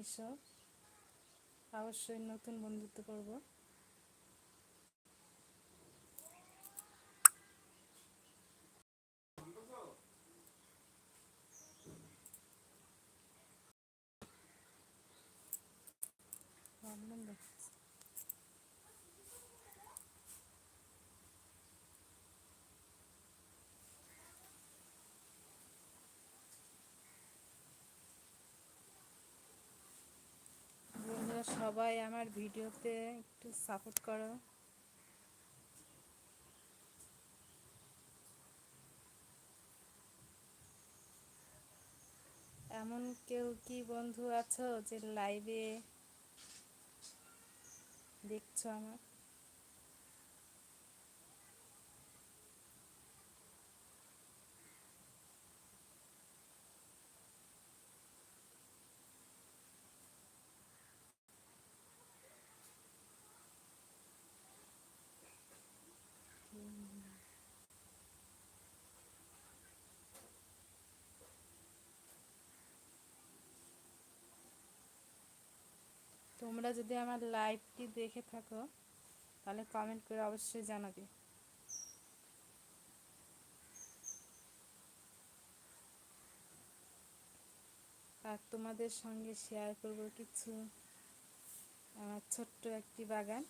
এসো। অবশ্যই নতুন বন্ধুত্ব করব। বন্ধুরা সবাই আমার ভিডিওতে একটু সাপোর্ট করো। এমন কেউ কি বন্ধু আছো যে লাইভে দেখছ আমার তোমরা যদি আমার লাইভটি দেখে থাকো, তাহলে কমেন্ট করে অবশ্যই জানাবে। আর তোমাদের সঙ্গে শেয়ার করব কিছু আমার ছোট্ট একটি বাগান।